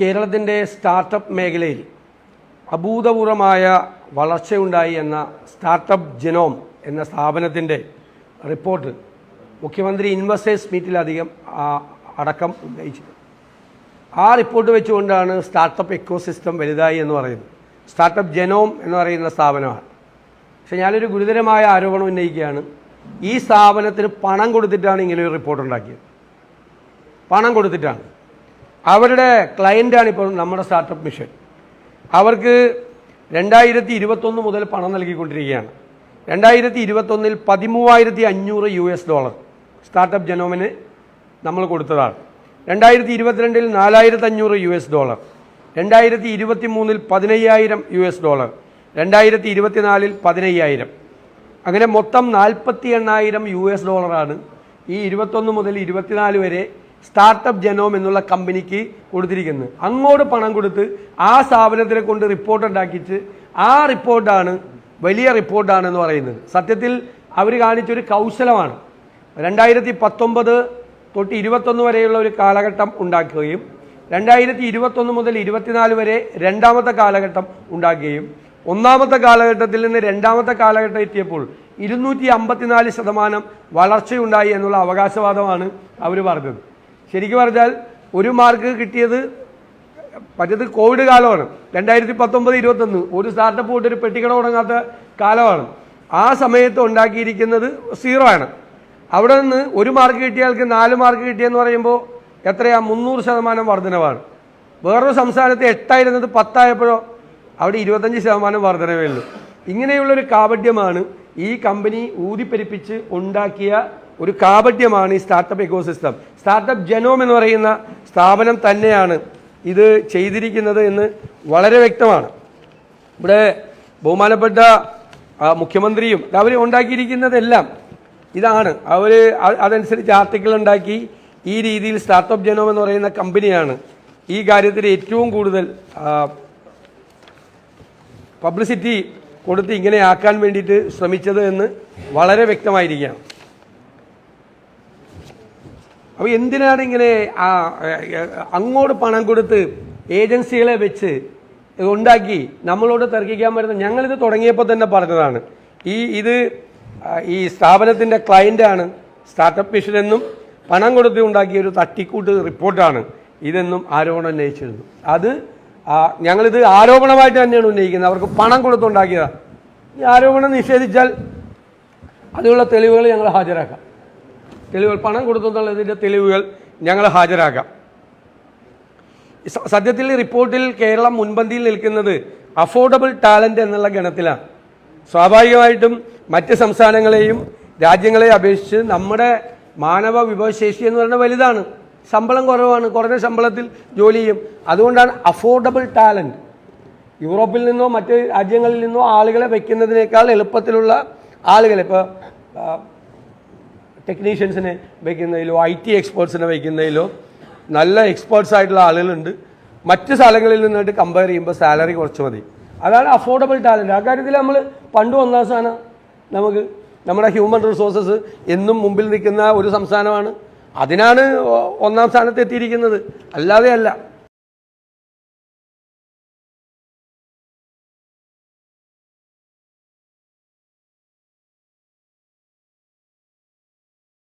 കേരളത്തിന്റെ സ്റ്റാർട്ടപ്പ് മേഖലയിൽ അഭൂതപൂർവമായ വളർച്ചയുണ്ടായി എന്ന സ്റ്റാർട്ടപ്പ് ജനോം എന്ന സ്ഥാപനത്തിന്റെ റിപ്പോർട്ട് മുഖ്യമന്ത്രി ഇൻവെസ്റ്റേഴ്സ് മീറ്റിലധികം അടക്കം ഉന്നയിച്ചത് ആ റിപ്പോർട്ട് വെച്ചുകൊണ്ടാണ് സ്റ്റാർട്ടപ്പ് എക്കോസിസ്റ്റം വലുതായി എന്ന് പറയുന്നത്. സ്റ്റാർട്ടപ്പ് ജനോം എന്ന് പറയുന്ന സ്ഥാപനമാണ്. പക്ഷെ ഞാനൊരു ഗുരുതരമായ ആരോപണം ഉന്നയിക്കുകയാണ്. ഈ സ്ഥാപനത്തിന് പണം കൊടുത്തിട്ടാണ് ഇങ്ങനെ ഒരു റിപ്പോർട്ട് ഉണ്ടാക്കിയത്. പണം കൊടുത്തിട്ടാണ്. അവരുടെ ക്ലയന്റാണ് ഇപ്പോൾ നമ്മുടെ സ്റ്റാർട്ടപ്പ് മിഷൻ അവർക്ക് രണ്ടായിരത്തി ഇരുപത്തൊന്ന് മുതൽ പണം നൽകിക്കൊണ്ടിരിക്കുകയാണ്. രണ്ടായിരത്തി ഇരുപത്തൊന്നിൽ പതിമൂവായിരത്തി അഞ്ഞൂറ് യു എസ് ഡോളർ സ്റ്റാർട്ടപ്പ് ജനോമിന് നമ്മൾ കൊടുത്തതാണ്. രണ്ടായിരത്തി ഇരുപത്തിരണ്ടിൽ നാലായിരത്തി അഞ്ഞൂറ് യു എസ് ഡോളർ. രണ്ടായിരത്തി ഇരുപത്തി മൂന്നിൽ പതിനയ്യായിരം യു എസ് ഡോളർ. രണ്ടായിരത്തി ഇരുപത്തിനാലിൽ പതിനയ്യായിരം. അങ്ങനെ മൊത്തം നാൽപ്പത്തി എണ്ണായിരം യു എസ് ഡോളറാണ് ഈ ഇരുപത്തൊന്ന് മുതൽ ഇരുപത്തിനാല് വരെ സ്റ്റാർട്ടപ്പ് ജനോം എന്നുള്ള കമ്പനിക്ക് കൊടുത്തിരിക്കുന്നത്. അങ്ങോട്ട് പണം കൊടുത്ത് ആ സ്ഥാപനത്തിനെ കൊണ്ട് റിപ്പോർട്ട് ഉണ്ടാക്കിച്ച് ആ റിപ്പോർട്ടാണ് വലിയ റിപ്പോർട്ടാണെന്ന് പറയുന്നത്. സത്യത്തിൽ അവർ കാണിച്ചൊരു കൗശലമാണ്. രണ്ടായിരത്തി പത്തൊമ്പത് തൊട്ട് ഇരുപത്തൊന്ന് വരെയുള്ള ഒരു കാലഘട്ടം ഉണ്ടാക്കുകയും രണ്ടായിരത്തി ഇരുപത്തൊന്ന് മുതൽ ഇരുപത്തിനാല് വരെ രണ്ടാമത്തെ കാലഘട്ടം ഉണ്ടാക്കുകയും ഒന്നാമത്തെ കാലഘട്ടത്തിൽ നിന്ന് രണ്ടാമത്തെ കാലഘട്ടം എത്തിയപ്പോൾ ഇരുന്നൂറ്റി അമ്പത്തിനാല് ശതമാനം വളർച്ചയുണ്ടായി എന്നുള്ള അവകാശവാദമാണ് അവർ പറഞ്ഞത്. ശരിക്കും പറഞ്ഞാൽ ഒരു മാർക്ക് കിട്ടിയത് പറ്റത് കോവിഡ് കാലമാണ്. രണ്ടായിരത്തി പത്തൊമ്പത് ഇരുപത്തൊന്ന്. ഒരു സ്റ്റാർട്ടപ്പ് പോയിട്ട് ഒരു പെട്ടിക്കട തുടങ്ങാത്ത കാലമാണ്. ആ സമയത്ത് ഉണ്ടാക്കിയിരിക്കുന്നത് സീറോ ആണ്. അവിടെ നിന്ന് ഒരു മാർക്ക് കിട്ടിയാൽക്ക് നാല് മാർക്ക് കിട്ടിയെന്ന് പറയുമ്പോൾ എത്രയാ? മുന്നൂറ് ശതമാനം വർധനവാണ്. വേറൊരു സംസ്ഥാനത്ത് എട്ടായിരുന്നത് പത്തായപ്പോഴോ അവിടെ ഇരുപത്തഞ്ച് ശതമാനം വർധനവേ ഉള്ളൂ. ഇങ്ങനെയുള്ളൊരു കാപഢ്യമാണ് ഈ കമ്പനി ഊതിപ്പെരിപ്പിച്ച് ഉണ്ടാക്കിയ ഒരു കാപട്യമാണ് ഈ സ്റ്റാർട്ടപ്പ് എക്കോസിസ്റ്റം സ്റ്റാർട്ടപ്പ് ജനോം എന്ന് പറയുന്ന സ്ഥാപനം തന്നെയാണ് ഇത് ചെയ്തിരിക്കുന്നത് എന്ന് വളരെ വ്യക്തമാണ്. ഇവിടെ ബഹുമാനപ്പെട്ട മുഖ്യമന്ത്രിയും അവർ ഉണ്ടാക്കിയിരിക്കുന്നതെല്ലാം ഇതാണ്. അവർ അതനുസരിച്ച് ആർട്ടിക്കിൾ ഉണ്ടാക്കി ഈ രീതിയിൽ സ്റ്റാർട്ടപ്പ് ജനോം എന്ന് പറയുന്ന കമ്പനിയാണ് ഈ കാര്യത്തിൽ ഏറ്റവും കൂടുതൽ പബ്ലിസിറ്റി കൊടുത്ത് ഇങ്ങനെ ആക്കാൻ വേണ്ടിയിട്ട് ശ്രമിച്ചത് എന്ന് വളരെ വ്യക്തമായിരിക്കുകയാണ്. അപ്പോൾ എന്തിനാണ് ഇങ്ങനെ ആ, അങ്ങോട്ട് പണം കൊടുത്ത് ഏജൻസികളെ വെച്ച് ഉണ്ടാക്കി നമ്മളോട് തർക്കിക്കാൻ പറ്റുന്ന ഞങ്ങളിത് തുടങ്ങിയപ്പോൾ തന്നെ പറഞ്ഞതാണ്. ഈ ഇത് ഈ സ്ഥാപനത്തിന്റെ ക്ലയന്റാണ് സ്റ്റാർട്ടപ്പ് മിഷൻ എന്നും പണം കൊടുത്ത് ഉണ്ടാക്കിയ ഒരു തട്ടിക്കൂട്ട് റിപ്പോർട്ടാണ്. ഇതെന്നും ആരോപണം ഉന്നയിച്ചിരുന്നു. അത് ഞങ്ങളിത് ആരോപണമായിട്ട് തന്നെയാണ് ഉന്നയിക്കുന്നത്. അവർക്ക് പണം കൊടുത്തുണ്ടാക്കിയതാണ് ഈ ആരോപണം നിഷേധിച്ചാൽ അതിനുള്ള തെളിവുകൾ ഞങ്ങൾ ഹാജരാക്കാം. തെളിവുകൾ പണം കൊടുത്തു എന്നുള്ളതിന്റെ തെളിവുകൾ ഞങ്ങൾ ഹാജരാക്കാം. സത്യത്തിൽ റിപ്പോർട്ടിൽ കേരളം മുൻപന്തിയിൽ നിൽക്കുന്നത് അഫോർഡബിൾ ടാലന്റ് എന്നുള്ള ഗണത്തിലാണ്. സ്വാഭാവികമായിട്ടും മറ്റ് സംസ്ഥാനങ്ങളെയും രാജ്യങ്ങളെ അപേക്ഷിച്ച് നമ്മുടെ മാനവ വിഭവശേഷി എന്ന് പറയുന്നത് വലുതാണ്. ശമ്പളം കുറവാണ്. കുറഞ്ഞ ശമ്പളത്തിൽ ജോലി ചെയ്യും. അതുകൊണ്ടാണ് അഫോർഡബിൾ ടാലന്റ് യൂറോപ്പിൽ നിന്നോ മറ്റ് രാജ്യങ്ങളിൽ നിന്നോ ആളുകളെ വയ്ക്കുന്നതിനേക്കാൾ എളുപ്പത്തിലുള്ള ആളുകളെ ഇപ്പോൾ ടെക്നീഷ്യൻസിനെ വയ്ക്കുന്നതിലോ ഐ ടി എക്സ്പേർട്സിനെ വയ്ക്കുന്നതിലോ നല്ല എക്സ്പേർട്സ് ആയിട്ടുള്ള ആളുകളുണ്ട്. മറ്റ് സ്ഥലങ്ങളിൽ നിന്നായിട്ട് കമ്പയർ ചെയ്യുമ്പോൾ സാലറി കുറച്ച് മതി. അതാണ് അഫോർഡബിൾ ടാലന്റ് ആ കാര്യത്തിൽ നമ്മൾ പണ്ട് ഒന്നാം സ്ഥാനം നമുക്ക് നമ്മുടെ ഹ്യൂമൻ റിസോഴ്സസ് എന്നും മുമ്പിൽ നിൽക്കുന്ന ഒരു സംസ്ഥാനമാണ്. അതിനാണ് ഒന്നാം സ്ഥാനത്ത് എത്തിയിരിക്കുന്നത്. അല്ലാതെ അല്ല